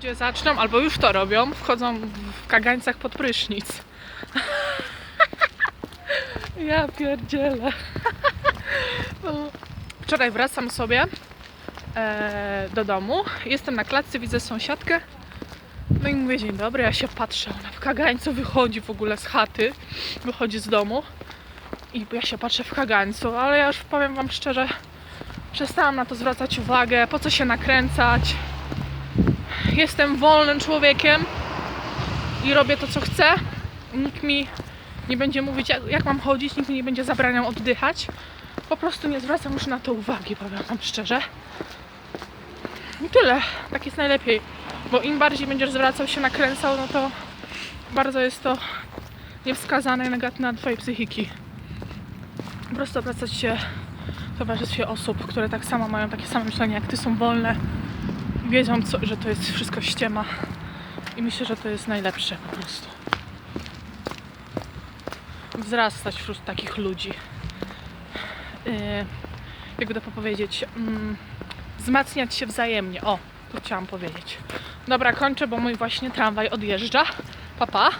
Ludzie zaczną, albo już to robią, wchodzą w kagańcach pod prysznic. ja pierdzielę. No. Wczoraj wracam sobie e, do domu. Jestem na klatce, widzę sąsiadkę. No i mówię, dzień dobry, ja się patrzę. Ona w kagańcu wychodzi w ogóle z chaty, wychodzi z domu. I ja się patrzę w kagańcu, ale ja już powiem Wam szczerze, przestałam na to zwracać uwagę, po co się nakręcać. Jestem wolnym człowiekiem i robię to, co chcę. Nikt mi nie będzie mówić, jak, jak mam chodzić, nikt mi nie będzie zabraniał oddychać. Po prostu nie zwracam już na to uwagi, powiem Wam szczerze. I tyle. Tak jest najlepiej. Bo im bardziej będziesz zwracał się, nakręcał, no to bardzo jest to niewskazane negatywne dla Twojej psychiki. Po prostu obracać się w towarzystwie osób, które tak samo mają takie same myślenie jak Ty, są wolne wiedzą, co, że to jest wszystko ściema. I myślę, że to jest najlepsze po prostu. Wzrastać wśród takich ludzi. Yy, jakby to powiedzieć, mm, wzmacniać się wzajemnie. O, to chciałam powiedzieć. Dobra, kończę, bo mój właśnie tramwaj odjeżdża. Pa, pa.